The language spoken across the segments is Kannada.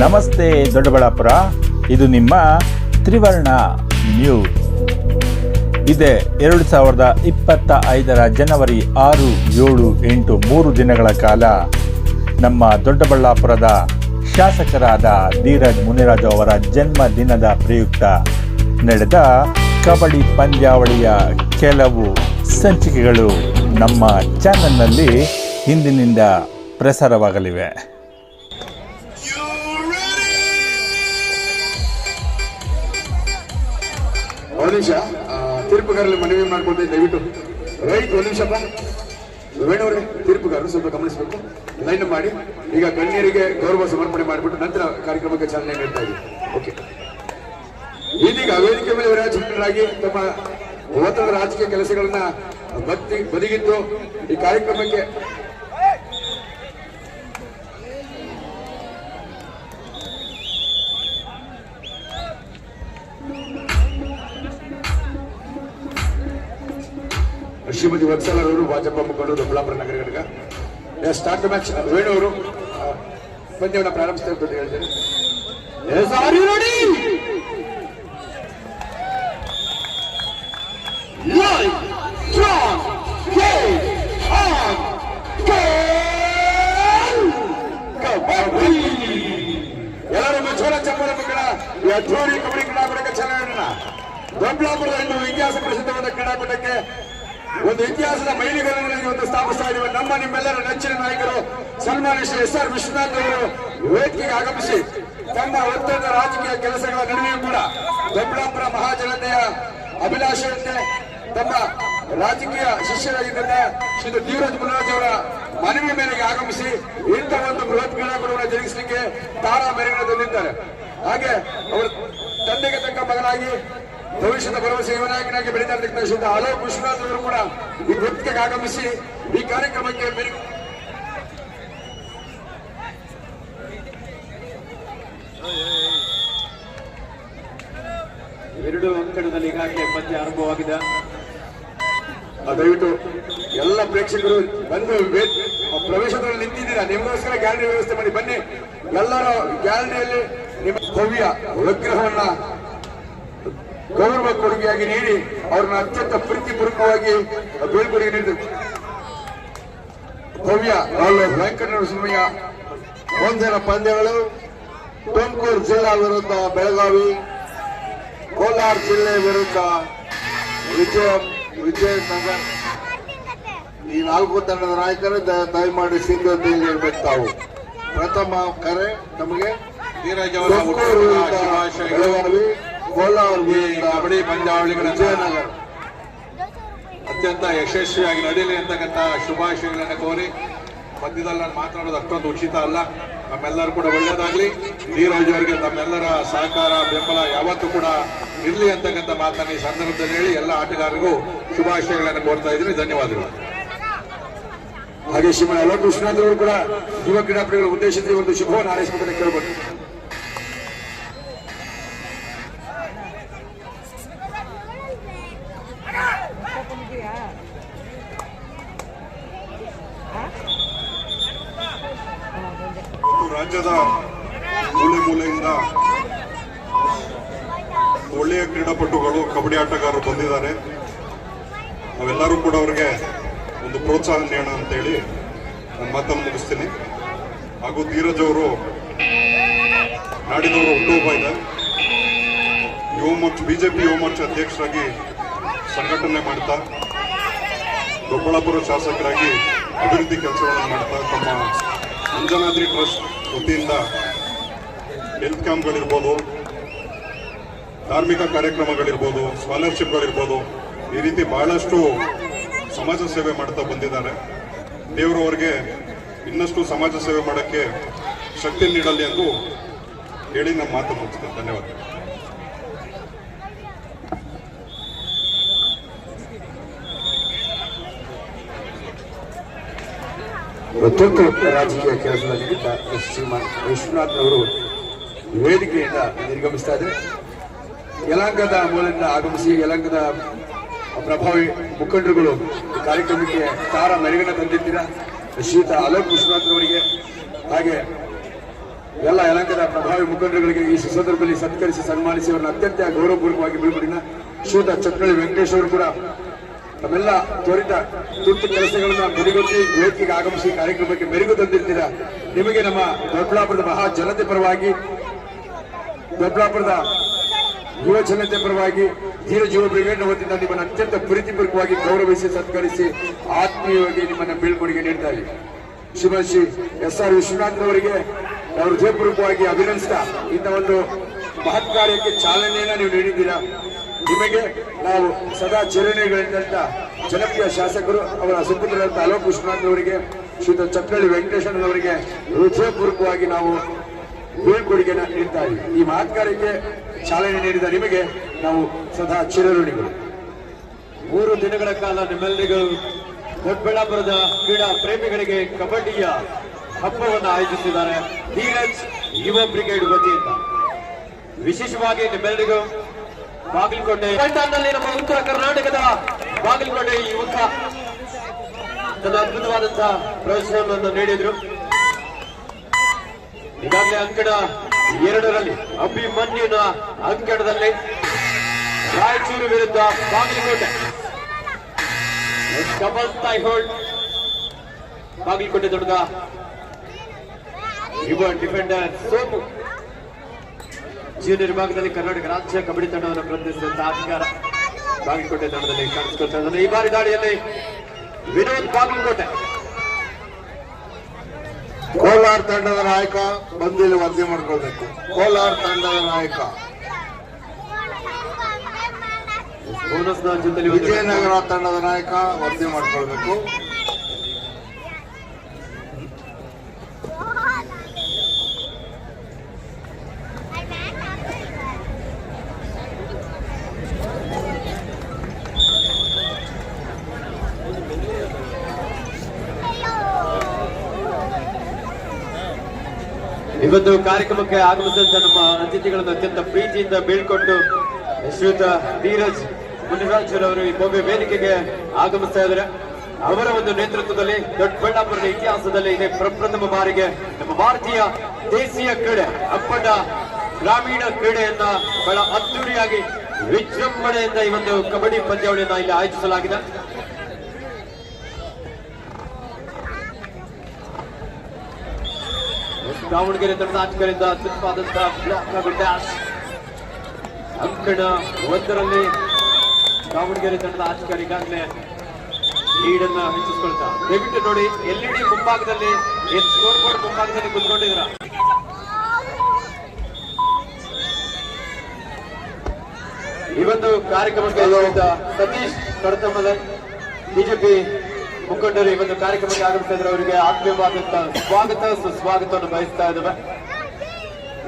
ನಮಸ್ತೆ ದೊಡ್ಡಬಳ್ಳಾಪುರ. ಇದು ನಿಮ್ಮ ತ್ರಿವರ್ಣ ನ್ಯೂಸ್. ಇದೆ ಎರಡು ಸಾವಿರದ ಇಪ್ಪತ್ತ ಐದರ ಜನವರಿ ಆರು, ಏಳು, ಎಂಟು, ಮೂರು ದಿನಗಳ ಕಾಲ ನಮ್ಮ ದೊಡ್ಡಬಳ್ಳಾಪುರದ ಶಾಸಕರಾದ ಧೀರಜ್ ಮುನಿರಾಜು ಅವರ ಜನ್ಮ ದಿನದ ಪ್ರಯುಕ್ತ ನಡೆದ ಕಬಡ್ಡಿ ಪಂದ್ಯಾವಳಿಯ ಕೆಲವು ಸಂಚಿಕೆಗಳು ನಮ್ಮ ಚಾನಲ್ನಲ್ಲಿ ಹಿಂದಿನಿಂದ ಪ್ರಸಾರವಾಗಲಿವೆ. ಒಂದು ನಿಮಿಷ. ತೀರ್ಪುಗಾರರಲ್ಲಿ ಮನವಿ ಮಾಡ್ಕೊಳ್ತೀನಿ ದಯವಿಟ್ಟು. ರೈಟ್, ಒಂದು ನಿಮಿಷಪ್ಪ ವೇಣುವರಿಗೆ ತೀರ್ಪುಗಾರರು ಸ್ವಲ್ಪ ಗಮನಿಸಬೇಕು. ಲೈನ್ ಮಾಡಿ. ಈಗ ಗಣ್ಯರಿಗೆ ಗೌರವ ಸಮರ್ಪಣೆ ಮಾಡಿಬಿಟ್ಟು ನಂತರ ಕಾರ್ಯಕ್ರಮಕ್ಕೆ ಚಾಲನೆ ನೀಡ್ತಾ ಓಕೆ ಇದೀಗ ವೇದಿಕೆ ಮೇಲೆ ವಿರಾಜಮಾನರಾಗಿ ತಮ್ಮ ಒತ್ತಡದ ರಾಜಕೀಯ ಕೆಲಸಗಳನ್ನ ಬತ್ತಿ ಬದಿಗಿಟ್ಟು ಈ ಕಾರ್ಯಕ್ರಮಕ್ಕೆ ಶ್ರೀಮತಿ ವತ್ಸಲಾರ್ ಅವರು ಭಾಜಪ ಮುಖಂಡರು ದೊಡ್ಡಬಳ್ಳಾಪುರ ನಗರ ಘಟಕ ಸ್ಟಾರ್ಟ್ ಮ್ಯಾಚ್ ವೇಣು ಪಂದ್ಯವನ್ನು ಪ್ರಾರಂಭಿಸ್ತಾ ಹೇಳ್ತೇನೆ Yes, are you ready? Light, strong, game, on, goal! Kabaddi ಎಲ್ಲರೂ ಜೋರ ಚಪ್ಪಲ ಮಕ್ಕಳ ಈ ಅದ್ದೂರಿ ಕಬಡ್ಡಿ ಕ್ರೀಡಾಕೂಟಕ್ಕೆ ಚಾಲನೆ ದೊಡ್ಡಬಳ್ಳಾಪುರದ ಇಂದು ಇತಿಹಾಸ ಪ್ರಸಿದ್ಧವಾದ ಕ್ರೀಡಾಕೂಟಕ್ಕೆ ಒಂದು ಇತಿಹಾಸದ ಮೈಲಿಗಲ್ಲನ್ನು ಇವತ್ತು ಸ್ಥಾಪಿಸ್ತಾ ಇದ್ದೀವಿ ನಮ್ಮ ನಿಮ್ಮೆಲ್ಲರ ನೆಚ್ಚಿನ ನಾಯಕರು ಸನ್ಮಾನ್ಯ ಶ್ರೀ ಎಸ್ ಆರ್ ವಿಶ್ವನಾಥ್ ಅವರು ವೇದಿಕೆಗೆ ಆಗಮಿಸಿ ತಮ್ಮ ಒತ್ತಡದ ರಾಜಕೀಯ ಕೆಲಸಗಳ ನಡುವೆಯೂ ಕೂಡ ದೊಡ್ಡಬಳ್ಳಾಪುರ ಮಹಾಜನತೆಯ ಅಭಿಲಾಷೆಯಂತೆ ತಮ್ಮ ರಾಜಕೀಯ ಶಿಷ್ಯರಾಗಿದ್ದ ಶ್ರೀ ಧೀರಜ್ ಮುನರಾಜ್ ಅವರ ಮನವಿ ಮೇರೆಗೆ ಆಗಮಿಸಿ ಇಂಥ ಒಂದು ಬೃಹತ್ ಕ್ರೀಡಾಕೂಟವನ್ನು ಜರುಗಿಸಲಿಕ್ಕೆ ತಾರಾ ಮೆರೆಗಳನ್ನು ತಂದಿದ್ದಾರೆ ಹಾಗೆ ಅವರ ತಂದೆಗೆ ತಕ್ಕ ಮಗನಾಗಿ ಭವಿಷ್ಯದ ಭರವಸೆ ಯುವನಾಯಕನಾಗಿ ಬೆಳೀತಾ ಇರ್ತಕ್ಕಂಥ ಶ್ರೀ ಅಲೋಕ್ ವಿಶ್ವನಾಥ್ ಅವರು ಕೂಡ ಈ ವೃತ್ತಿಗೆ ಆಗಮಿಸಿ ಈ ಕಾರ್ಯಕ್ರಮಕ್ಕೆ ಎರಡು ಅಂಕಣದಲ್ಲಿ ಈಗಾಗಲೇ ಪಂದ್ಯ ಆರಂಭವಾಗಿದೆ. ದಯವಿಟ್ಟು ಎಲ್ಲ ಪ್ರೇಕ್ಷಕರು ಬಂದು ಪ್ರವೇಶದಲ್ಲಿ ನಿಂತಿದ್ದೀರಾ? ನಿಮಗೋಸ್ಕರ ಗ್ಯಾಲರಿ ವ್ಯವಸ್ಥೆ ಮಾಡಿ. ಬನ್ನಿ. ಎಲ್ಲರ ಗ್ಯಾಲರಿಯಲ್ಲಿ ನಿಮ್ಮ ಭವ್ಯ ವಿಗ್ರಹವನ್ನ ಗೌರವ ಕೊಡುಗೆಯಾಗಿ ನೀಡಿ, ಅವ್ರನ್ನ ಅತ್ಯಂತ ಪ್ರೀತಿಪೂರ್ವಕವಾಗಿ ಬೀಳ್ಕೊಡುಗೆ ನೀಡಿದ್ರು. ಭವ್ಯ ರಾಹುಲ್ ವೆಂಕಟರಮಣಯ್ಯ ಮುಂದಿನ ಪಂದ್ಯಗಳು. ತುಮಕೂರು ಜಿಲ್ಲಾ ವಿರುದ್ಧ ಬೆಳಗಾವಿ, ಕೋಲಾರ ಜಿಲ್ಲೆ ವಿರುದ್ಧ ವಿಜಯ ವಿಜಯನಗರ. ಈ ನಾಲ್ಕು ತಂಡದ ನಾಯಕರು ದಯಮಾಡಿ ಸಿದ್ಧತೆಯಲ್ಲಿ ಇರ್ಬೇಕು ತಾವು. ಪ್ರಥಮ ಕರೆ ನಮಗೆ ಕಬಡ್ಡಿ ಪಂದ್ಯಾವಳಿಗಳ ವಿಜಯನಗರ. ಅತ್ಯಂತ ಯಶಸ್ವಿಯಾಗಿ ನಡೀಲಿ ಅಂತಕ್ಕಂಥ ಶುಭಾಶಯಗಳನ್ನು ಕೋರಿ ಮಧ್ಯದಲ್ಲಿ ನಾನು ಮಾತನಾಡೋದು ಅಷ್ಟೊಂದು ಉಚಿತ ಅಲ್ಲ. ನಮ್ಮೆಲ್ಲರೂ ಕೂಡ ಒಳ್ಳೆಯದಾಗಲಿ ಧೀರಾಜ್ ಅವರಿಗೆ ತಮ್ಮೆಲ್ಲರ ಸಹಕಾರ ಬೆಂಬಲ ಯಾವತ್ತೂ ಕೂಡ ಇರಲಿ ಅಂತಕ್ಕಂಥ ಮಾತನ್ನು ಈ ಸಂದರ್ಭದಲ್ಲಿ ಹೇಳಿ ಎಲ್ಲ ಆಟಗಾರರಿಗೂ ಶುಭಾಶಯಗಳನ್ನು ಕೋರ್ತಾ ಇದ್ದೀನಿ. ಧನ್ಯವಾದಗಳು. ಹಾಗೆ ಶ್ರೀಮನ್ ಅಲೋಕ್ ವಿಶ್ವನಾಥ್ ಕೂಡ ಯುವ ಕ್ರೀಡಾಪಟುಗಳ ಉದ್ದೇಶಿಸಿ ಒಂದು ಶುಭವನ್ನು ಕೇಳಬಹುದು ಮತ್ತು ರಾಜ್ಯದ ಮೂಲೆ ಮೂಲೆಯಿಂದ ಒಳ್ಳೆಯ ಕ್ರೀಡಾಪಟುಗಳು ಕಬಡ್ಡಿ ಆಟಗಾರರು ಬಂದಿದ್ದಾರೆ ನಾವೆಲ್ಲರೂ ಕೂಡ ಅವರಿಗೆ ಒಂದು ಪ್ರೋತ್ಸಾಹ ನೀಡೋಣ ಅಂತೇಳಿ ನನ್ನ ಮಾತನ್ನು ಮುಗಿಸ್ತೀನಿ. ಹಾಗೂ ಧೀರಜ್ ಅವರು ನಾಡಿನವರು ಹುಟ್ಟುಹಬ್ಬ ಇದೆ. ಯುವ ಮೋರ್ಚ, ಬಿಜೆಪಿ ಯುವ ಮೋರ್ಚಾ ಅಧ್ಯಕ್ಷರಾಗಿ ಸಂಘಟನೆ ಮಾಡ್ತಾ ದೊಡ್ಡಬಳ್ಳಾಪುರ ಶಾಸಕರಾಗಿ ಅಭಿವೃದ್ಧಿ ಕೆಲಸಗಳನ್ನು ಮಾಡ್ತಾ ತಮ್ಮ ಅಂಜನಾದ್ರಿ ಟ್ರಸ್ಟ್ ವತಿಯಿಂದ ಹೆಲ್ತ್ ಕ್ಯಾಂಪ್ಗಳಿರ್ಬೋದು, ಧಾರ್ಮಿಕ ಕಾರ್ಯಕ್ರಮಗಳಿರ್ಬೋದು, ಸ್ಕಾಲರ್ಶಿಪ್ಗಳಿರ್ಬೋದು, ಈ ರೀತಿ ಬಹಳಷ್ಟು ಸಮಾಜ ಸೇವೆ ಮಾಡ್ತಾ ಬಂದಿದ್ದಾರೆ. ದೇವರು ಅವರಿಗೆ ಇನ್ನಷ್ಟು ಸಮಾಜ ಸೇವೆ ಮಾಡೋಕ್ಕೆ ಶಕ್ತಿ ನೀಡಲಿ ಎಂದು ಹೇಳಿ ನಮ್ಮ ಮಾತು ಮುಗಿಸ್ತೇನೆ. ಧನ್ಯವಾದ. ಪ್ರತ್ಯೇಕ ರಾಜಕೀಯ ಕೆಲಸದಲ್ಲಿ ಶ್ರೀಮಾನ್ ವಿಶ್ವನಾಥ್ ಅವರು ವೇದಿಕೆಯಿಂದ ನಿರ್ಗಮಿಸ್ತಾ ಇದ್ದಾರೆ. ಯಲಾಂಗದ ಮೂಲದಿಂದ ಆಗಮಿಸಿ ಯಲಾಂಗದ ಪ್ರಭಾವಿ ಮುಖಂಡರುಗಳು ಕಾರ್ಯಕ್ರಮಕ್ಕೆ ತಾರ ಮೆರಗನ್ನು ತಂದಿದ್ದೀರಾ? ಶೀತ ಅಲೋಕ್ ವಿಶ್ವನಾಥ್ ಅವರಿಗೆ ಹಾಗೆ ಎಲ್ಲ ಯಲಂಕದ ಪ್ರಭಾವಿ ಮುಖಂಡರುಗಳಿಗೆ ಈ ಸಂದರ್ಭದಲ್ಲಿ ಸತ್ಕರಿಸಿ ಸನ್ಮಾನಿಸಿ ಅವರನ್ನು ಅತ್ಯಂತ ಗೌರವಪೂರ್ವಕವಾಗಿ ಬೀಳ್ಕೊಡಿನ ಶ್ರೀತ ವೆಂಕಟೇಶ್ ಅವರು ಕೂಡ ತಮ್ಮೆಲ್ಲ ತ್ವರಿತ ತುರ್ತು ಕೆಲಸಗಳನ್ನ ಬದಿಗೊತ್ತಿ ವೇದಿಕೆಗೆ ಆಗಮಿಸಿ ಕಾರ್ಯಕ್ರಮಕ್ಕೆ ಮೆರುಗು ತಂದಿರ್ತೀರಾ? ನಿಮಗೆ ನಮ್ಮ ದೊಡ್ಡಬಳ್ಳಾಪುರದ ಮಹಾ ಜನತೆ ಪರವಾಗಿ, ದೊಡ್ಡಬಳ್ಳಾಪುರದ ಯುವ ಜನತೆ ಪರವಾಗಿ ಧೀರ ಜೀವ ಬ್ರಿಗೇಡ್ ವತಿಯಿಂದ ನಿಮ್ಮನ್ನು ಅತ್ಯಂತ ಪ್ರೀತಿಪೂರ್ವಕವಾಗಿ ಗೌರವಿಸಿ, ಸತ್ಕರಿಸಿ, ಆತ್ಮೀಯವಾಗಿ ನಿಮ್ಮನ್ನ ಬೀಳ್ಕೊಡುಗೆ ನೀಡ್ತಾ ಇದ್ದೀವಿ ಶ್ರೀಮತಿ ಎಸ್ ಆರ್ ವಿಶ್ವನಾಥ್ ಅವರಿಗೆ ಅವರು ಹೃದಯಪೂರ್ವಕವಾಗಿ ಅಭಿನಂದಿಸ್ತಾ, ಇಂಥ ಒಂದು ಮಹತ್ ಕಾರ್ಯಕ್ಕೆ ಚಾಲನೆಯನ್ನ ನೀವು ನೀಡಿದ್ದೀರಾ? ನಿಮಗೆ ನಾವು ಸದಾ ಚಿರಣಿಗಳಿಂದ ಜನಪ್ರಿಯ ಶಾಸಕರು, ಅವರ ಸುಪುತ್ರರಂತ ಅಲೋಕ್ ವಿಶ್ವನಾಥ್ ಅವರಿಗೆ ಶ್ರೀಯುತ ಚಪ್ಪಳ್ಳಿ ವೆಂಕಟೇಶನ್ ಅವರಿಗೆ ಹೃದಯಪೂರ್ವಕವಾಗಿ ನಾವು ಬೀಳ್ಕೊಡುಗೆನ ನೀಡ್ತಾ ಇದ್ದೀವಿ. ಈ ಮಹತ್ ಕಾರ್ಯಕ್ಕೆ ಚಾಲನೆ ನೀಡಿದ ನಿಮಗೆ ನಾವು ಸದಾ ಚಿರಋಣಿಗಳು. ಮೂರು ದಿನಗಳ ಕಾಲ ನಿಮ್ಮೆಲ್ಲರಿಗೂ ದೊಡ್ಡಬಳ್ಳಾಪುರದ ಕ್ರೀಡಾ ಪ್ರೇಮಿಗಳಿಗೆ ಕಬಡ್ಡಿಯ ಹಬ್ಬವನ್ನು ಆಯೋಜಿಸಿದ್ದಾರೆ. ಧೀರಜ್ ಯುವ ಬ್ರಿಗೇಡ್ ವತಿಯಿಂದ. ವಿಶೇಷವಾಗಿ ನಿಮ್ಮೆಲ್ಲರಿಗೂ ಬಾಗಲಕೋಟೆ ನಮ್ಮ ಉತ್ತರ ಕರ್ನಾಟಕದ ಬಾಗಲಕೋಟೆ ಯುವಕ ತನ್ನ ಅದ್ಭುತವಾದಂತಹ ಪ್ರದರ್ಶನವನ್ನು ನೀಡಿದ್ರು. ಈಗಾಗಲೇ ಅಂಕಣ ಎರಡರಲ್ಲಿ ಅಭಿಮನ್ಯುನ ಅಂಕಣದಲ್ಲಿ ರಾಯಚೂರು ವಿರುದ್ಧ ಬಾಗಲಕೋಟೆ. ಡಬಲ್ ಹೋಲ್ಡ್ ಬಾಗಲಕೋಟೆ ದೊಡ್ಡದ ಯುವ ಡಿಫೆಂಡರ್ ಸೋಮು. ಜೂನಿಯರ್ ವಿಭಾಗದಲ್ಲಿ ಕರ್ನಾಟಕ ರಾಜ್ಯ ಕಬಡ್ಡಿ ತಂಡವನ್ನು ಪ್ರತಿನಿಧಿಸಿದಂತಹ ಅಧಿಕಾರ ಬಾಗಲಕೋಟೆ ತಂಡದಲ್ಲಿ ಕಾಣಿಸಿಕೊಳ್ತಾ ಈ ಬಾರಿ ದಾಳಿಯಲ್ಲಿ ವಿನೋದ್ ಬಾಗಲಕೋಟೆ. ಕೋಲಾರ ತಂಡದ ನಾಯಕ ಬಂದಿಲ್ಲಿ ವರದಿ ಮಾಡ್ಕೊಳ್ಬೇಕು. ಕೋಲಾರ ತಂಡದ ನಾಯಕ. ವಿಜಯನಗರ ತಂಡದ ನಾಯಕ ವರದಿ ಮಾಡ್ಕೊಳ್ಬೇಕು. ಇವತ್ತು ಕಾರ್ಯಕ್ರಮಕ್ಕೆ ಆಗಮಿಸಿದಂತ ನಮ್ಮ ಅತಿಥಿಗಳನ್ನು ಅತ್ಯಂತ ಪ್ರೀತಿಯಿಂದ ಬೀಳ್ಕೊಟ್ಟು ಶ್ರೀಯುತ ಧೀರಜ್ ಮುನಿರಾಜ್ ಅವರು ಈ ಭವ್ಯ ವೇದಿಕೆಗೆ ಆಗಮಿಸ್ತಾ ಇದ್ದಾರೆ. ಅವರ ಒಂದು ನೇತೃತ್ವದಲ್ಲಿ ದೊಡ್ಡಬಳ್ಳಾಪುರದ ಇತಿಹಾಸದಲ್ಲಿ ಇದೇ ಪ್ರಪ್ರಥಮ ಬಾರಿಗೆ ನಮ್ಮ ಭಾರತೀಯ ದೇಶೀಯ ಕ್ರೀಡೆ, ಅಪ್ಪಟ ಗ್ರಾಮೀಣ ಕ್ರೀಡೆಯನ್ನ ಬಹಳ ಅದ್ದೂರಿಯಾಗಿ ವಿಜೃಂಭಣೆಯಿಂದ ಈ ಒಂದು ಕಬಡ್ಡಿ ಪಂದ್ಯಾವಳಿಯನ್ನ ಇಲ್ಲಿ ಆಯೋಜಿಸಲಾಗಿದೆ. ದಾವಣಗೆರೆ ತಂಡದ ಆಟಗಾರರಿಂದ ಅತ್ಯುತ್ತಮವಾದಂತಹ ಡ್ಯಾಶ್ ಅಂಕಣ ಒಂದರಲ್ಲಿ ದಾವಣಗೆರೆ ತಂಡದ ಆಟಗಾರ ಈಗಾಗಲೇ ಲೀಡ್ ಅನ್ನ ಹೆಚ್ಚಿಸ್ಕೊಳ್ತಾ ದಯವಿಟ್ಟು ನೋಡಿ ಎಲ್ ಇ ಡಿ ಮುಂಭಾಗದಲ್ಲಿ ಸ್ಕೋರ್ ಬೋರ್ಡ್ ಮುಂಭಾಗದಲ್ಲಿ ಕುತ್ಕೊಂಡಿದ್ರ ಈ ಒಂದು ಕಾರ್ಯಕ್ರಮಕ್ಕೆ ಸತೀಶ್ ಕಡತಮ್ಮದ ಬಿಜೆಪಿ ಮುಖಂಡರು ಈ ಒಂದು ಕಾರ್ಯಕ್ರಮಕ್ಕೆ ಆಗಮಿಸ್ತಾ ಇದ್ರೆ ಅವರಿಗೆ ಆತ್ಮೀಯವಾದ ಸ್ವಾಗತ ಸುಸ್ವಾಗತವನ್ನು ಬಯಸ್ತಾ ಇದ್ದೇವೆ.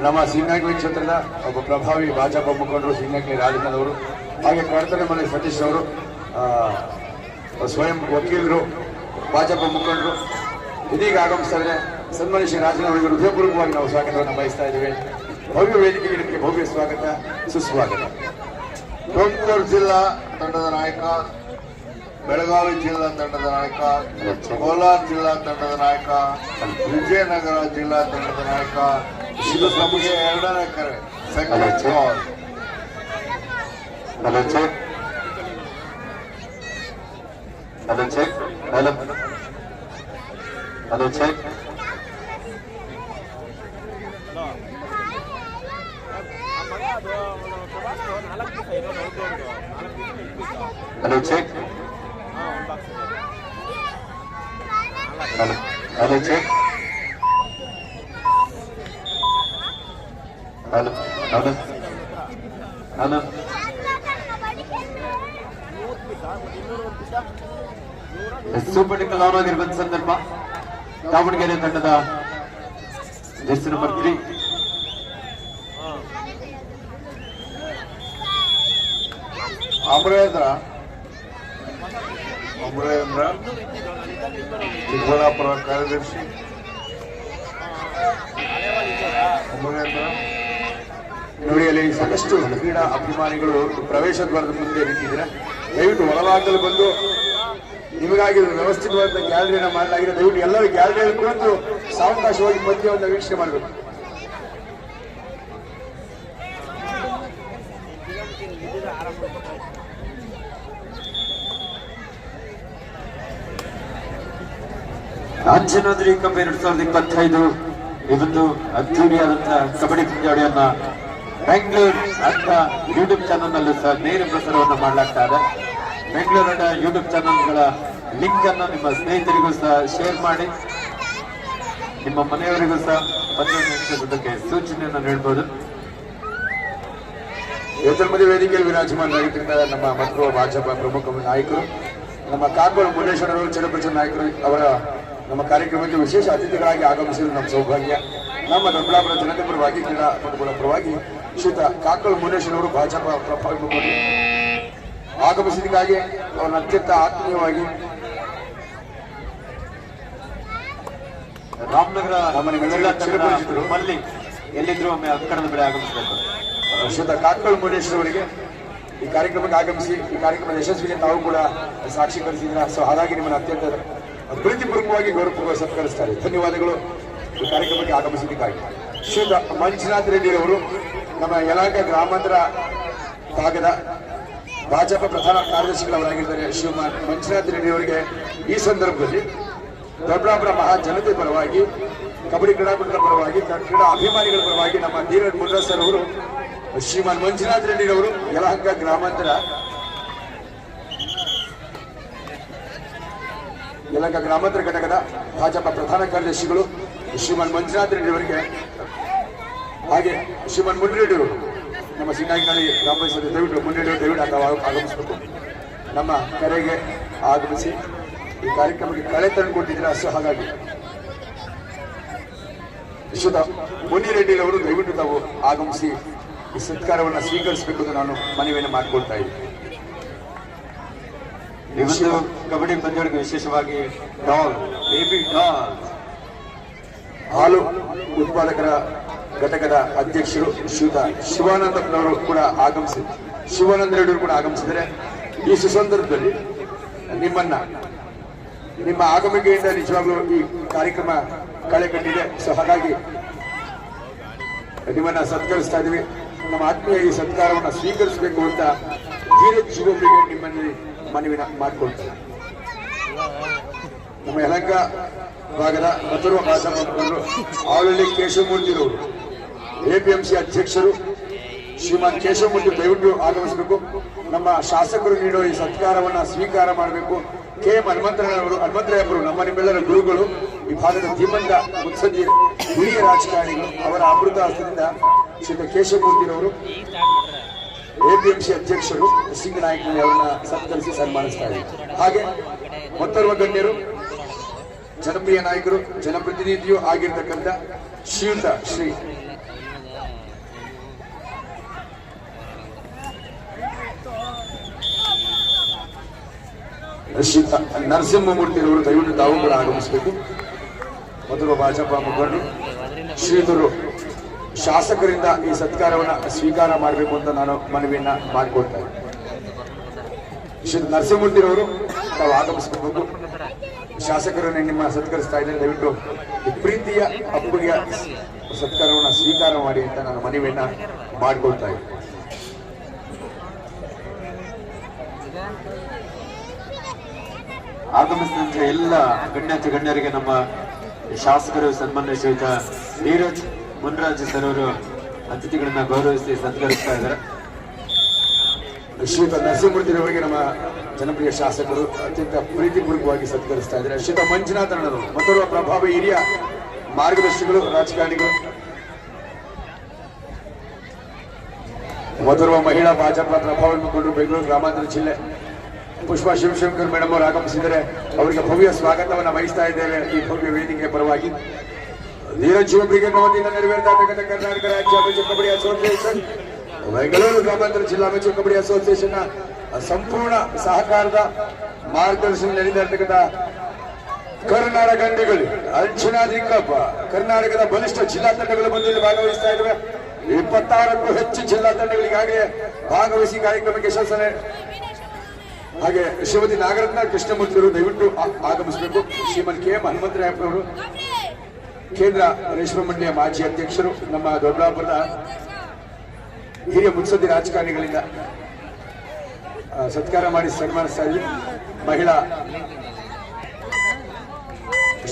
ನಮ್ಮ ಸಿಂಗಾಗ್ಲಿ ಕ್ಷೇತ್ರದ ಒಬ್ಬ ಪ್ರಭಾವಿ ಭಾಜಪ ಮುಖಂಡರು ಸಿಂಗಾಗ್ಲಿ ರಾಜಣ್ಣನವರು ಹಾಗೆ ಕಡತನೆ ಮನೆ ಸತೀಶ್ ಅವರು ಆ, ಸ್ವಯಂ ವಕೀಲರು ಭಾಜಪ ಮುಖಂಡರು ಇದೀಗ ಆಗಮಿಸ್ತಾರೆ ಸನ್ಮಾನ್ಯ ಶ್ರೀ ರಾಜನವರಿಗೆ ಹೃದಯಪೂರ್ವಕವಾಗಿ ನಾವು ಸ್ವಾಗತವನ್ನು ಬಯಸ್ತಾ ಇದ್ದೇವೆ. ಭವ್ಯ ವೇದಿಕೆಗಳಿಗೆ ನಿಮಗೆ ಭವ್ಯ ಸ್ವಾಗತ ಸುಸ್ವಾಗತ. ತುಮಕೂರು ಜಿಲ್ಲಾ ತಂಡದ ನಾಯಕ ಬೆಳಗಾವಿ ಜಿಲ್ಲಾ ತಂಡದ ನಾಯಕ ಕೋಲಾರ ಜಿಲ್ಲಾ ತಂಡದ ನಾಯಕ ವಿಜಯನಗರ ಜಿಲ್ಲಾ ತಂಡದ ನಾಯಕ. ಇದು ನಮಗೆ ಎರಡನೇ ಕರೆ. Second call hello check hello check hello hello check hello check hello hello hello super tackle ಆಗಿರುವಂತ ಸಂದರ್ಭ ದಾವಣಗೆರೆ ತಂಡದ jersey number three Amarendra. Amarendra. Chikkaballapur ಕಾರ್ಯದರ್ಶಿ ನೋಡಿಯಲ್ಲಿ ಸಾಕಷ್ಟು ಕ್ರೀಡಾ ಅಭಿಮಾನಿಗಳು ಪ್ರವೇಶ ದ್ವಾರದ ಮುಂದೆ ನಿಂತಿದ್ದೀರ. ದಯವಿಟ್ಟು ಒಳಭಾಗದಲ್ಲಿ ಬಂದು ನಿಮಗಾಗಿ ವ್ಯವಸ್ಥಿತವಾದ ಗ್ಯಾಲರಿಯನ್ನು ಮಾಡಲಾಗಿದೆ. ದಯವಿಟ್ಟು ಎಲ್ಲರೂ ಗ್ಯಾಲರಿಯಲ್ಲಿ ಕುಳಿತು ಸಾವಕಾಶವಾಗಿ ಪದ್ಯವನ್ನು ವೀಕ್ಷಣೆ ಮಾಡಬೇಕು. ಅಂಜನಾದ್ರಿ ಕಪ್ ಎರಡ್ ಸಾವಿರದ ಇಪ್ಪತ್ತೈದು, ಇದೊಂದು ಅದ್ದೂರಿಯಾದಂತಹ ಕಬಡ್ಡಿ ಪಂದ್ಯಾವಳಿಯನ್ನ ಬೆಂಗಳೂರು ಅಂತ ಯೂಟ್ಯೂಬ್ ಚಾನಲ್ ನಲ್ಲೂ ಸಹ ನೇರ ಪ್ರಸಾರವನ್ನ ಮಾಡಲಾಗ್ತಾ ಇದೆ. ಬೆಂಗಳೂರಿನ ಯೂಟ್ಯೂಬ್ ಚಾನಲ್ಗಳ ಲಿಂಕ್ ಅನ್ನ ನಿಮ್ಮ ಸ್ನೇಹಿತರಿಗೂ ಸಹ ಶೇರ್ ಮಾಡಿ. ನಿಮ್ಮ ಮನೆಯವರಿಗೂ ಸಹ ಪಂದ್ಯಕ್ಕೆ ಸೂಚನೆಯನ್ನ ನೀಡಬಹುದು ಎತ್ತರಮದಿ ವೇದಿಕೆಯಲ್ಲಿ ನಾಯಕರಿಂದ ನಮ್ಮ ಮಕ್ಕಳು ಭಾಜಪ ಪ್ರಮುಖ ನಾಯಕರು. ನಮ್ಮ ಕಾಗೋಡು ಮುನೇಶ್ವರ ಚಲಪರಿಷತ್ ನಾಯಕರು, ಅವರ ನಮ್ಮ ಕಾರ್ಯಕ್ರಮಕ್ಕೆ ವಿಶೇಷ ಅತಿಥಿಗಳಾಗಿ ಆಗಮಿಸಿದ ನಮ್ಮ ಸೌಭಾಗ್ಯ, ನಮ್ಮ ದೊಡ್ಡಬಳ್ಳಾಪುರ ಜನತೆ ಪರವಾಗಿ, ಕ್ರೀಡಾ ಪಟುಗಳ ಪರವಾಗಿ ಶ್ರೀತ ಕಾಕಲ್ ಮುನೇಶ್ವರವರು ಭಾಜಪ ಆಗಮಿಸಿದಕ್ಕಾಗಿ ಅವರನ್ನು ಅತ್ಯಂತ ಆತ್ಮೀಯವಾಗಿ ರಾಮನಗರ. ಮಲ್ಲಿ ಎಲ್ಲಿದ್ರು ಒಮ್ಮೆ ಅಕ್ಕಡದ ಬೆಳೆ ಆಗಮಿಸಬೇಕು ಶ್ರೀತ ಕಾಕಲ್ ಮುನೇಶ್ವರವರಿಗೆ ಈ ಕಾರ್ಯಕ್ರಮಕ್ಕೆ ಆಗಮಿಸಿ, ಈ ಕಾರ್ಯಕ್ರಮದ ಯಶಸ್ವಿಗೆ ತಾವು ಕೂಡ ಸಾಕ್ಷೀಕರಿಸಿದ್ರ ಸೊ ಹಾಗಾಗಿ ನಿಮ್ಮನ್ನು ಅತ್ಯಂತ ಪ್ರೀತಿಪೂರ್ವಕವಾಗಿ ಗೌರವಪೂರ್ವಕ ಸತ್ಕರಿಸ್ತಾರೆ. ಧನ್ಯವಾದಗಳು. ಈ ಕಾರ್ಯಕ್ರಮಕ್ಕೆ ಆಗಮಿಸಿದ್ದಕ್ಕಾಗಿ. ಶ್ರೀಯುತ ಮಂಜುನಾಥ್ ರೆಡ್ಡಿ ಅವರು ನಮ್ಮ ಯಲಾಂಕ ಗ್ರಾಮಾಂತರ ಭಾಗದ ಭಾಜಪ ಪ್ರಧಾನ ಕಾರ್ಯದರ್ಶಿಗಳವರಾಗಿದ್ದಾರೆ. ಶ್ರೀಮಾನ್ ಮಂಜುನಾಥ್ ರೆಡ್ಡಿ ಅವರಿಗೆ ಈ ಸಂದರ್ಭದಲ್ಲಿ ದೊಡ್ಡಬಳ್ಳಾಪುರ ಮಹಾ ಜನತೆ ಪರವಾಗಿ, ಕಬಡ್ಡಿ ಕ್ರೀಡಾಪಟುಗಳ ಪರವಾಗಿ ಕ್ರೀಡಾ ಅಭಿಮಾನಿಗಳ ಪರವಾಗಿ ನಮ್ಮ ಧೀರಜ್ ಮುರ್ರಾ ಸರ್ ಅವರು ಶ್ರೀಮಾನ್ ಮಂಜುನಾಥ್ ರೆಡ್ಡಿ ಅವರು ಯಲಹಂಕ ಗ್ರಾಮಾಂತರ ಯಲಹಂಕ ಗ್ರಾಮಾಂತರ ಘಟಕದ ಭಾಜಪ ಪ್ರಧಾನ ಕಾರ್ಯದರ್ಶಿಗಳು ಶ್ರೀಮನ್ ಮಂಜುನಾಥ್ ರೆಡ್ಡಿ ಅವರಿಗೆ, ಹಾಗೆ ಶ್ರೀಮನ್ ಮುನ್ರೆಡ್ಡಿ ಅವರು, ನಮ್ಮ ಸಿಂಗಾಗಿನಲ್ಲಿ ಗ್ರಾಮ ಪಂಚಾಯತ್ ದಯವಿಟ್ಟು ಮುನ್ರೆಡ್ಡಿ ಅವರು ದಯವಿಟ್ಟು ಆಗ- ಆಗಮಿಸಬೇಕು. ನಮ್ಮ ಕರೆಗೆ ಆಗಮಿಸಿ ಈ ಕಾರ್ಯಕ್ರಮಕ್ಕೆ ಕಳೆ ತಂದುಕೊಟ್ಟಿದ್ದೀರಾ ಅಷ್ಟು ಹಾಗಾಗಿ. ವಿಶ್ವದ ಮುನಿರೆಡ್ಡಿಯವರು ದಯವಿಟ್ಟು ತಾವು ಆಗಮಿಸಿ ಈ ಸತ್ಕಾರವನ್ನು ಸ್ವೀಕರಿಸಬೇಕು ಅಂತ ನಾನು ಮನವಿಯನ್ನು ಮಾಡಿಕೊಳ್ತಾ ಇದ್ದೀನಿ. ಒಂದು ಕಬಡ್ಡಿ ಪಂದ್ಯಗಳಿಗೆ ವಿಶೇಷವಾಗಿ ಡಾಲ್ ಬೇಬಿ ಡಾಲ್ ಹಾಲು ಉತ್ಪಾದಕರ ಘಟಕದ ಅಧ್ಯಕ್ಷರು ಶ್ರೀಯುತ ಶಿವಾನಂದರವರು ಕೂಡ ಆಗಮಿಸಿ, ಶಿವಾನಂದ ರೆಡ್ಡಿಯವರು ಕೂಡ ಆಗಮಿಸಿದರೆ ಈ ಸುಸಂದರ್ಭದಲ್ಲಿ ನಿಮ್ಮನ್ನ, ನಿಮ್ಮ ಆಗಮಿಕೆಯಿಂದ ನಿಜವಾಗ್ಲೂ ಈ ಕಾರ್ಯಕ್ರಮ ಕಳೆ ಕಟ್ಟಿದೆ ಸೊ ಹಾಗಾಗಿ ನಿಮ್ಮನ್ನ ಸತ್ಕರಿಸ್ತಾ ಇದ್ದೀವಿ. ನಮ್ಮ ಆತ್ಮೀಯ ಈ ಸತ್ಕಾರವನ್ನು ಸ್ವೀಕರಿಸಬೇಕು ಅಂತ ಧೀರಜ್ ಶಿವೊಬ್ಬರಿಗೆ ನಿಮ್ಮಲ್ಲಿ ಮನವಿನ ಮಾಡಿಕೊಳ್ತೀವಿ ನಮ್ಮ ಯಲಂಕ ಭಾಗದ ಮತ್ತೋರ್ವ ಕೇಶವಮೂರ್ತಿರವರು ಎ ಪಿ ಎಂ ಸಿ ಅಧ್ಯಕ್ಷರು ಶ್ರೀಮಾನ್ ಕೇಶವಮೂರ್ತಿ ದಯವಿಟ್ಟು ಆಗಮಿಸಬೇಕು. ನಮ್ಮ ಶಾಸಕರು ನೀಡುವ ಈ ಸತ್ಕಾರವನ್ನು ಸ್ವೀಕಾರ ಮಾಡಬೇಕು. ಕೆ ಎಂ ಹನುಮಂತರವರು ಹನುಮಂತರಾಯಪ್ಪರು ನಮ್ಮ ನಿಮ್ಮೆಲ್ಲರ ಗುರುಗಳು. ಈ ಭಾಗದ ಧೀಮಂತ ಮುತ್ಸದ್ದಿ ಹಿರಿಯ ರಾಜಕಾರಣಿಗಳು ಅವರ ಅಮೃತ ಹಸ್ತದಿಂದ ಶ್ರೀ ಕೇಶವಮೂರ್ತಿರವರು ಎಪಿಎಂಸಿ ಅಧ್ಯಕ್ಷರು ಸಿಂಗನಾಯಕನಲ್ಲಿ ಅವರನ್ನ ಸತ್ಕರಿಸಿ ಸನ್ಮಾನಿಸ್ತಾ ಇದ್ದಾರೆ. ಹಾಗೆ ಮತ್ತೊರ್ವ ಗಣ್ಯರು, ಜನಪ್ರಿಯ ನಾಯಕರು, ಜನಪ್ರತಿನಿಧಿಯೂ ಆಗಿರ್ತಕ್ಕಂಥ ಶ್ರೀಯುತ ಶ್ರೀ ನರಸಿಂಹಮೂರ್ತಿಯವರು ನರಸಿಂಹಮೂರ್ತಿರವರು ದಯವಿಟ್ಟು ತಾವು ಕೂಡ ಆಗಮಿಸಬೇಕು. ಮೊದಲು ಭಾಜಪ ಮುಖಂಡರು, ಶ್ರೀಯುತರು ಶಾಸಕರಿಂದ ಈ ಸತ್ಕಾರವನ್ನು ಸ್ವೀಕಾರ ಮಾಡಬೇಕು ಅಂತ ನಾನು ಮನವಿಯನ್ನ ಮಾಡಿಕೊಡ್ತಾ ಇದ್ದೀನಿ. ನರಸಿಂಹಮೂರ್ತಿರವರು ತಾವು ಆಗಮಿಸಬೇಕು ಶಾಸಕರನ್ನು ನಿಮ್ಮ ಸತ್ಕರಿಸ್ತಾ ಇದ್ದೇನೆ ದಯವಿಟ್ಟು ಪ್ರೀತಿಯ ಅಪ್ಪುಗೆಯ ಸತ್ಕಾರವನ್ನು ಸ್ವೀಕಾರ ಮಾಡಿ ಅಂತ ನಾನು ಮನವಿಯನ್ನ ಮಾಡಿಕೊಳ್ತಾ ಇದ್ದೀನಿ. ಆಗಮಿಸಿದಂತ ಎಲ್ಲ ಗಣ್ಯಾತಿ ಗಣ್ಯರಿಗೆ ನಮ್ಮ ಶಾಸಕರು ಸನ್ಮಾನ್ಯ ಶ್ರೀಯುತ ನೀರಜ್ ಮುನ್ರಾಜ್ ಸರ್ ಅವರು ಅತಿಥಿಗಳನ್ನ ಗೌರವಿಸಿ ಸತ್ಕರಿಸ್ತಾ ಇದ್ದಾರೆ. ಶ್ರೀಯುತ ನರಸಿಂಹಮೂರ್ತಿರವರಿಗೆ ನಮ್ಮ ಜನಪ್ರಿಯ ಶಾಸಕರು ಅತ್ಯಂತ ಪ್ರೀತಿಪೂರ್ವಕವಾಗಿ ಸತ್ಕರಿಸ್ತಾ ಇದ್ದಾರೆ. ಶ್ರೀತ ಮಂಜುನಾಥ ಅಣ್ಣರು ಮತ್ತೋರ್ವ ಪ್ರಭಾವಿ ಹಿರಿಯ ಮಾರ್ಗದರ್ಶಿಗಳು, ರಾಜಕಾರಣಿಗಳು ಮೊದಲ ಮಹಿಳಾ ಭಾಜಪ ಪ್ರಭಾವ ಮುಖಂಡರು ಬೆಂಗಳೂರು ಗ್ರಾಮಾಂತರ ಜಿಲ್ಲೆ ಪುಷ್ಪಾ ಶಿವಶಂಕರ್ ಮೇಡಮ್ ಅವರು ಆಗಮಿಸಿದರೆ ಅವರಿಗೆ ಭವ್ಯ ಸ್ವಾಗತವನ್ನು ವಹಿಸ್ತಾ ಇದ್ದೇವೆ. ಈ ಭವ್ಯ ವೇದಿಕೆ ಪರವಾಗಿ ಧೀರಜ್ ಶಿವ ಬ್ರಿಗೇಡ್ ವತಿಯಿಂದ ನೆರವೇರ್ತಾ ಕರ್ನಾಟಕ ರಾಜ್ಯ ಕಬಡ್ಡಿ ಅಸೋಸಿಯೇಷನ್ ಬೆಂಗಳೂರು ಗ್ರಾಮಾಂತರ ಜಿಲ್ಲಾ ಅಮೆಚೂರ್ ಕಬಡ್ಡಿ ಅಸೋಸಿಯೇಷನ್ ಸಂಪೂರ್ಣ ಸಹಕಾರದ ಮಾರ್ಗದರ್ಶನ ನಡೀತಾ ಕರ್ನಾಟಕ ಗಂಡಿಗಳು ಅಂಚನಾ ಕಪ್ ಕರ್ನಾಟಕದ ಬಲಿಷ್ಠ ಜಿಲ್ಲಾ ತಂಡಗಳು ಬಂದು ಇಲ್ಲಿ ಭಾಗವಹಿಸ್ತಾ ಇದ್ದಾವೆ ಇಪ್ಪತ್ತಾರಕ್ಕೂ ಹೆಚ್ಚು ಜಿಲ್ಲಾ ತಂಡಗಳಿಗಾಗಲೇ ಭಾಗವಹಿಸಿ ಕಾರ್ಯಕ್ರಮಕ್ಕೆ ಯಶಸ್ಸನೆ ಹಾಗೆ ಶ್ರೀಮತಿ ನಾಗರತ್ನ ಕೃಷ್ಣಮೂರ್ತಿಯವರು ದಯವಿಟ್ಟು ಆಗಮಿಸಬೇಕು. ಶ್ರೀಮನ್ ಕೆ ಎಂ ಹನುಮಂತರಾಯಪ್ಪನವರು ಕೇಂದ್ರ ರೇಷ್ಮೆ ಮಂಡಳಿಯ ಮಾಜಿ ಅಧ್ಯಕ್ಷರು, ನಮ್ಮ ದೊಡ್ಡಬಳ್ಳಾಪುರದ ಹಿರಿಯ ಮುತ್ಸದ್ದಿ ರಾಜಕಾರಣಿಗಳಿಂದ ಸತ್ಕಾರ ಮಾಡಿ ಸನ್ಮಾನಿಸ್ತಾ ಇದ್ವಿ ಮಹಿಳಾ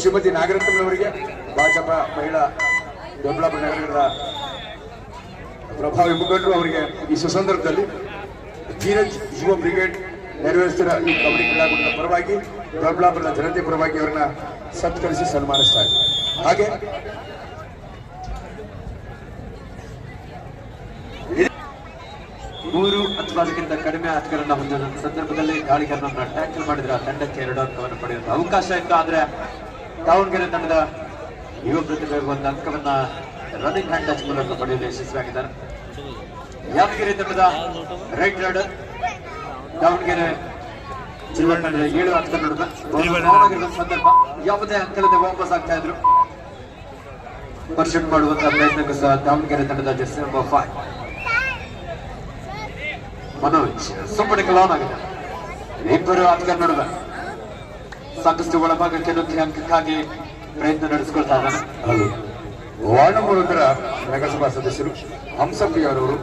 ಶ್ರೀಮತಿ ನಾಗರತ್ನವರಿಗೆ ಭಾಜಪ ಮಹಿಳಾ ದೊಡ್ಡಬಳ್ಳಾಪುರ ನಗರದ ಪ್ರಭಾವಿ ಮುಖಂಡರು ಅವರಿಗೆ ಈ ಸುಸಂದರ್ಭದಲ್ಲಿ ಧೀರಜ್ ಯುವ ಬ್ರಿಗೇಡ್ ನೆರವೇರಿಸಿದ ಈ ಕಬಡ್ಡಿ ಕ್ರೀಡಾಕೂಟದ ಪರವಾಗಿ ದೊಡ್ಡಬಳ್ಳಾಪುರದ ಜನತೆ ಪರವಾಗಿ ಅವರನ್ನ ಸತ್ಕರಿಸಿ ಸನ್ಮಾನಿಸ್ತಾ ಇದ್ದಾರೆ. ಹಾಗೆ? ಮೂರು ಅಥವಾ ಅದಕ್ಕಿಂತ ಕಡಿಮೆ ಆಟಗಾರನ್ನ ಹೊಂದಿದ ಸಂದರ್ಭದಲ್ಲಿ ಗಾಳಿಗಾರನನ್ನ ಟ್ಯಾಕಲ್ ಮಾಡಿದ್ರೆ ಆ ತಂಡಕ್ಕೆ ಎರಡು ಅಂಕವನ್ನು ಪಡೆಯುವ ಅವಕಾಶ ಇತ್ತು. ಆದ್ರೆ ದಾವಣಗೆರೆ ತಂಡದ ಯುವ ಪ್ರತಿಭೆ ಒಂದು ಅಂಕವನ್ನ ರನ್ನಿಂಗ್ ಹ್ಯಾಂಡ್ ಟಚ್ ಮೂಲಕ ಪಡೆಯಲು ಯಶಸ್ವಿಯಾಗಿದ್ದಾರೆ. ಯಾದಗಿರಿ ತಂಡದ ರೈಟ್ ರೈಡರ್ ದಾವಣಗೆರೆ ಜಿಲ್ಲಾ ತಂಡದ ಏಳು ಅಂಕ ನೋಡಿದ ಸಂದರ್ಭ ಯಾವುದೇ ಅಂಕಲದೆ ವಾಪಸ್ ಆಗ್ತಾ ಇದ್ರು. ಪರ್ಷನ್ ಮಾಡುವಂತಹ ಪ್ರಯತ್ನಕ್ಕೂ ಸಹ ದಾವಣಗೆರೆ ತಂಡದ ಜರ್ಸಿ ನಂಬರ್ ಫೈವ್ ಮನೋಜ್, ಸುಮ್ಮನೆ ಕಲಾನ್ ಆಗಿದೆ. ಇಬ್ಬರು ಆಟಗಾರ ನಡುವೆ ಸಾಕಷ್ಟು ಒಳಭಾಗಕ್ಕೆ ನುಗ್ಗಿ ಅಂಕಕ್ಕಾಗಿ ಪ್ರಯತ್ನ ನಡೆಸಿಕೊಳ್ತಾ ಇದ್ದಾನೆ ಹೌದು. ವಾರ್ಡ್ ನಗರಸಭಾ ಸದಸ್ಯರು ಹಂಸಪ್ಪಿ ಅವರವರು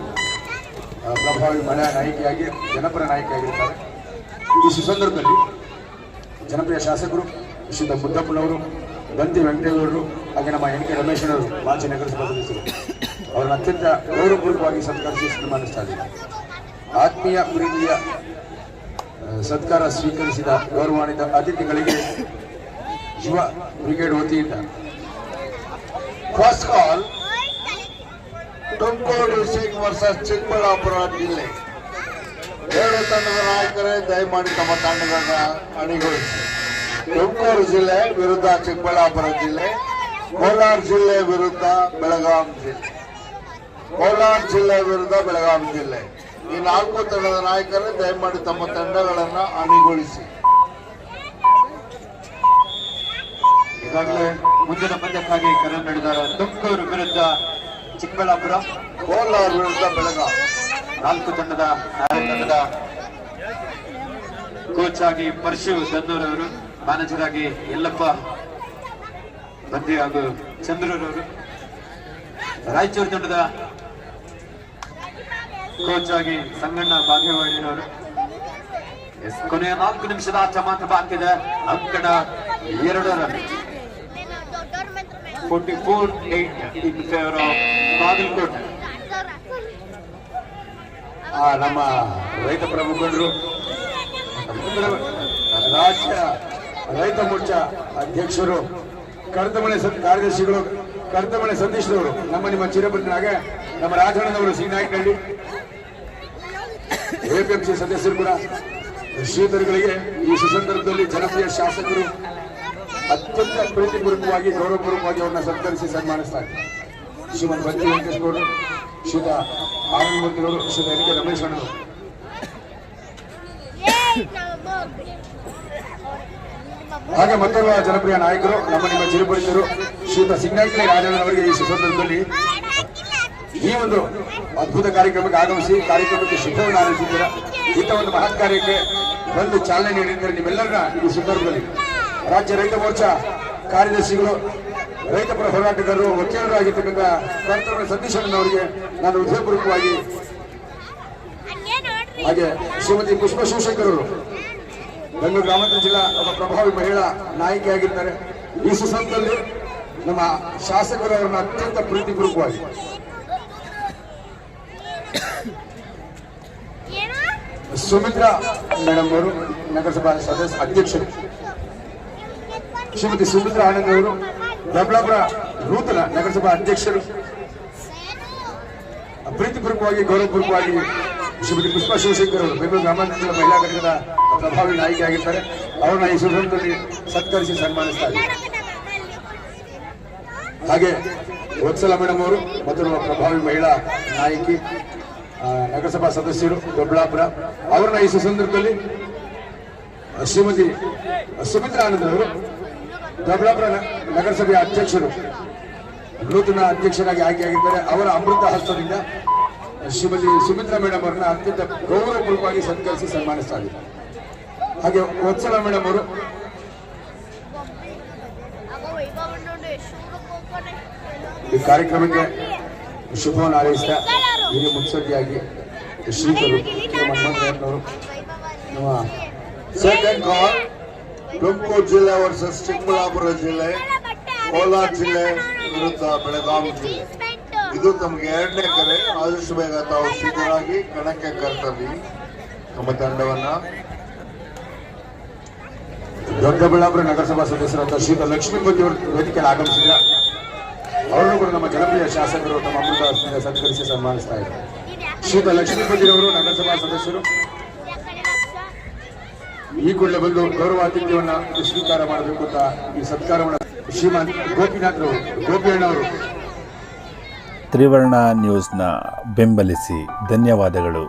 ಪ್ರಭಾವಿ ಮಹಿಳಾ ನಾಯಕಿಯಾಗಿ, ಜನಪರ ನಾಯಕಿಯಾಗಿರ್ತಾರೆ. ಈ ಸುಸಂದರ್ಭದಲ್ಲಿ ಜನಪ್ರಿಯ ಶಾಸಕರು ಶ್ರೀತ ಮುದ್ದಪ್ಪನವರು ಗಂತಿ ವೆಂಕಟೇಗೌಡರು ಹಾಗೆ ನಮ್ಮ ಎನ್ ಕೆ ರಮೇಶ್ನವರು ಮಾಜಿ ನಗರಸಭಾ ಸದಸ್ಯರು. ಅವರನ್ನು ಅತ್ಯಂತ ಗೌರವಪೂರ್ವಕವಾಗಿ ಸತ್ಕರಿಸಿ ಸನ್ಮಾನಿಸ್ತಾ ಇದ್ದಾರೆ. ಆತ್ಮೀಯ, ಪ್ರೀತಿಯ ಸತ್ಕಾರ ಸ್ವೀಕರಿಸಿದ ಗೌರವಾನ್ವಿತ ಅತಿಥಿಗಳಿಗೆ ಯುವ ಬ್ರಿಗೇಡ್ ವತಿಯಿಂದ first call Tumakuru district versus Chikkaballapur ಜಿಲ್ಲೆ. ಎರಡು ತಂಡದ ನಾಯಕರೇ, ದಯಮಾಡಿ ತಮ್ಮ ತಂಡಗಳನ್ನ ಅಣಿಗೊಳಿಸಿ. ತುಮಕೂರು ಜಿಲ್ಲೆ ವಿರುದ್ಧ ಚಿಕ್ಕಬಳ್ಳಾಪುರ ಜಿಲ್ಲೆ, ಕೋಲಾರ ಜಿಲ್ಲೆ ವಿರುದ್ಧ ಬೆಳಗಾಂ ಜಿಲ್ಲೆ. ಕೋಲಾರ ಜಿಲ್ಲೆ ವಿರುದ್ಧ ಬೆಳಗಾಂ ಜಿಲ್ಲೆ. ಈ ನಾಲ್ಕು ತಂಡದ ನಾಯಕರು ದಯಮಾಡಿ ತಮ್ಮ ತಂಡಗಳನ್ನ ಅಣಿಗೊಳಿಸಿ. ಈಗಾಗಲೇ ಮುಂದಿನ ಪಂದ್ಯಕ್ಕಾಗಿ ಕರೆ ನೀಡಿದ್ದಾರೆ ತುಮಕೂರು ವಿರುದ್ಧ ಚಿಕ್ಕಬಳ್ಳಾಪುರ, ಕೋಲಾರ ವಿರುದ್ಧ ಬೆಳಗಾಂ. ನಾಲ್ಕು ತಂಡದ ನಾಲ್ಕು ತಂಡದ ಕೋಚ್ ಆಗಿ ಪರಶು ದನ್ನೂರ್ ಅವರು ಮ್ಯಾನೇಜರ್ ಆಗಿ ಯಲ್ಲಪ್ಪ ಬಂದಿ ಹಾಗೂ ಚಂದ್ರರವರು, ರಾಯಚೂರು ತಂಡದ ಕೋಚ್ ಆಗಿ ಸಂಗಣ್ಣ ಬಾಗೇವಾಡಿನವರು ಕೊನೆಯ ನಾಲ್ಕು ನಿಮಿಷದ ಆಟ ಮಾತ್ರ ಅಂಕಣ ಎರಡರ forty four eight in favour of Bagalkot. ನಮ್ಮ ರೈತ ಪ್ರಮುಖರು ರಾಜ್ಯ ರೈತ ಮೋರ್ಚಾ ಅಧ್ಯಕ್ಷರು ಕರ್ತಮಣೆ ಕಾರ್ಯದರ್ಶಿಗಳು ಕರ್ತಮಣೆ ಸತೀಶ್ರವರು ನಮ್ಮ ನಿಮ್ಮ ಚಿರಬಂಧನಾಗ ನಮ್ಮ ರಾಜಣ್ಣನವರು ಶ್ರೀನಾಯಕಹಳ್ಳಿ ಎಪಿಎಂಸಿ ಸದಸ್ಯರು ಕೂಡ, ಶ್ರೀಧರುಗಳಿಗೆ ಈ ಸುಸಂದರ್ಭದಲ್ಲಿ ಜನಪ್ರಿಯ ಶಾಸಕರು, ಅತ್ಯಂತ ಪ್ರೀತಿಪೂರ್ವಕವಾಗಿ, ಗೌರವಪೂರ್ವಕವಾಗಿ ಅವರನ್ನ ಸತ್ಕರಿಸಿ ಸನ್ಮಾನಿಸ್ತಾರೆ ಶ್ರೀಮಂತ ವೆಂಕಟೇಶ್ ಗೌಡರು, ಶ್ರೀತ ಆನಂದ ಮೂರ್ತಿಗಳು ಶ್ರೀತ ಎನ್ ಕೆ ರಮೇಶ್ ಅಣ್ಣವರು ಹಾಗೆ ಮತ್ತೊಬ್ಬ ಜನಪ್ರಿಯ ನಾಯಕರು, ನಮ್ಮ ನಿಮ್ಮ ಚಿರುಪರಿಚರು ಶ್ರೀತ ಸಿಂಗಾಯಿಕಳಿ ರಾಜಣ್ಣನವರಿಗೆ ಈ ಸಂದರ್ಭದಲ್ಲಿ ಈ ಒಂದು ಅದ್ಭುತ ಕಾರ್ಯಕ್ರಮಕ್ಕೆ ಆಗಮಿಸಿ ಕಾರ್ಯಕ್ರಮಕ್ಕೆ ಶುಭವನ್ನು ಆರಂಭಿಸಿದ್ದೀರ ಇಂಥ ಒಂದು ಮಹತ್ ಕಾರ್ಯಕ್ಕೆ ಬಂದು ಚಾಲನೆ ನೀಡಿದ್ದಾರೆ ನಿಮ್ಮೆಲ್ಲರನ್ನ ಈ ಸಂದರ್ಭದಲ್ಲಿ? ರಾಜ್ಯ ರೈತ ಮೋರ್ಚಾ ಕಾರ್ಯದರ್ಶಿಗಳು, ರೈತ ಪರ ಹೋರಾಟಗಾರರು, ವಕೀಲರು ಆಗಿರ್ತಕ್ಕಂಥ ಕರ್ತವ್ಯ ಸತೀಶಣ್ಣನವರಿಗೆ ನಾನು ಹೃದಯಪೂರ್ವಕವಾಗಿ ಹಾಗೆ ಶ್ರೀಮತಿ ಪುಷ್ಪ ಶಿವಶಂಕರ್ ಅವರು ಬೆಂಗಳೂರು ಗ್ರಾಮಾಂತರ ಜಿಲ್ಲಾ ಒಬ್ಬ ಪ್ರಭಾವಿ ಮಹಿಳಾ ನಾಯಕಿಯಾಗಿರ್ತಾರೆ ಈ ಸುಸಂದರ್ಭದಲ್ಲಿ ನಮ್ಮ ಶಾಸಕರು ಅತ್ಯಂತ ಪ್ರೀತಿಪೂರ್ವಕವಾಗಿ. ಸುಮಿತ್ರಾ ಮೇಡಮ್ ಅವರು, ನಗರಸಭಾ ಸದಸ್ಯ ಅಧ್ಯಕ್ಷರು. ಶ್ರೀಮತಿ ಸುಮಿತ್ರಾ ಆನಂದ್ ಅವರು ದೊಡ್ಡಬಳ್ಳಾಪುರ ನೂತನ ನಗರಸಭಾ ಅಧ್ಯಕ್ಷರು. ಪ್ರೀತಿಪೂರ್ವಕವಾಗಿ, ಗೌರವಪೂರ್ವಕವಾಗಿ ಶ್ರೀಮತಿ ಪುಷ್ಪಾ ಶಿವಶಂಕರ್ ಅವರು, ಬೆಂಗಳೂರು ಗ್ರಾಮಾಂತರ ಮಹಿಳಾ ಘಟಕದ ಪ್ರಭಾವಿ ನಾಯಕಿ ಆಗಿರ್ತಾರೆ. ಅವ್ರನ್ನ ಈ ಸುಸಂದರ್ಭದಲ್ಲಿ ಸತ್ಕರಿಸಿ ಸನ್ಮಾನಿಸ್ತಾರೆ ಹಾಗೆ ವತ್ಸಲ ಮೇಡಮ್ ಅವರು ಮತ್ತು ನಮ್ಮ ಪ್ರಭಾವಿ ಮಹಿಳಾ ನಾಯಕಿ ನಗರಸಭಾ ಸದಸ್ಯರು ದೊಡ್ಡಬಳ್ಳಾಪುರ. ಅವರನ್ನ ಈ ಸಂದರ್ಭದಲ್ಲಿ ಶ್ರೀಮತಿ ಸುಮಿತ್ರ ಆನಂದ್ ಅವರು ದೊಡ್ಡಬಳ್ಳಾಪುರ ನಗರಸಭೆಯ ಅಧ್ಯಕ್ಷರು, ನೂತನ ಅಧ್ಯಕ್ಷರಾಗಿ ಆಯ್ಕೆಯಾಗಿದ್ದಾರೆ ಅವರ ಅಮೃತ ಹಸ್ತದಿಂದ ಶ್ರೀಮತಿ ಸುಮಿತ್ರಾ ಮೇಡಮ್ ಅವರನ್ನ ಅತ್ಯಂತ ಗೌರವಪೂರ್ವಕವಾಗಿ ಸತ್ಕರಿಸಿ ಸನ್ಮಾನಿಸ್ತಾ ಇದ್ದಾರೆ. ಹಾಗೆ ವತ್ಸಲ ಮೇಡಮ್ ಅವರು. ಈ ಕಾರ್ಯಕ್ರಮಕ್ಕೆ ಶುಭವನ್ನು ಹಾರೈಸ್ತಾ ಹಿರಿಯ ಮುತ್ಸದ್ದಿಯಾಗಿ ಶ್ರೀಕರು ನಮ್ಮ ಸೆಕೆಂಡ್ ಕಾಲ್ ತುಮಕೂರು ಜಿಲ್ಲೆ ವರ್ಸಸ್ ಚಿಕ್ಕಬಳ್ಳಾಪುರ ಜಿಲ್ಲೆ, ಕೋಲಾರ ಜಿಲ್ಲೆ ವಿರುದ್ಧ ಬೆಳಗಾವಿ ಜಿಲ್ಲೆ. ಇದು ತಮಗೆ ಎರಡನೇ ಕರೆ. ಆದಷ್ಟು ಬೇಗ ತಾವು ಸಿದ್ಧರಾಗಿ ಕಣಕ್ಕೆ ಕರ್ತವಿ ನಮ್ಮ ತಂಡವನ್ನ ದೊಡ್ಡಬಳ್ಳಾಪುರ ನಗರಸಭಾ ಸದಸ್ಯರಾದ ಶ್ರೀಯುತ ಲಕ್ಷ್ಮೀಪತಿ ಅವರು ವೇದಿಕೆಯಲ್ಲಿ ಆಗಮಿಸಿದ ಅವರನ್ನು ಕೂಡ ನಮ್ಮ ಜನಪ್ರಿಯ ಶಾಸಕರು ತಮ್ಮ ಅಮೃತ ಸತ್ಕರಿಸಿ ಸನ್ಮಾನಿಸ್ತಾ ಇದ್ದಾರೆ. ಶ್ರೀಯುತ ಲಕ್ಷ್ಮೀಪತಿ ಅವರು ನಗರಸಭಾ ಸದಸ್ಯರು. ಈ ಕೂಡಲೇ ಬಂದು ಗೌರವಾತಿಥ್ಯವನ್ನ ಸ್ವೀಕಾರ ಮಾಡಬೇಕು ಅಂತ ಈ ಸತ್ಕಾರವನ್ನು ಶ್ರೀಮಾನ್ ಗೋಪಿನಾಥ್ ಅವರು ಗೋಪಿಯಣ್ಣವರು ತ್ರಿವರ್ಣ ನ್ಯೂಸ್ನ ಬೆಂಬಲಿಸಿ ಧನ್ಯವಾದಗಳು.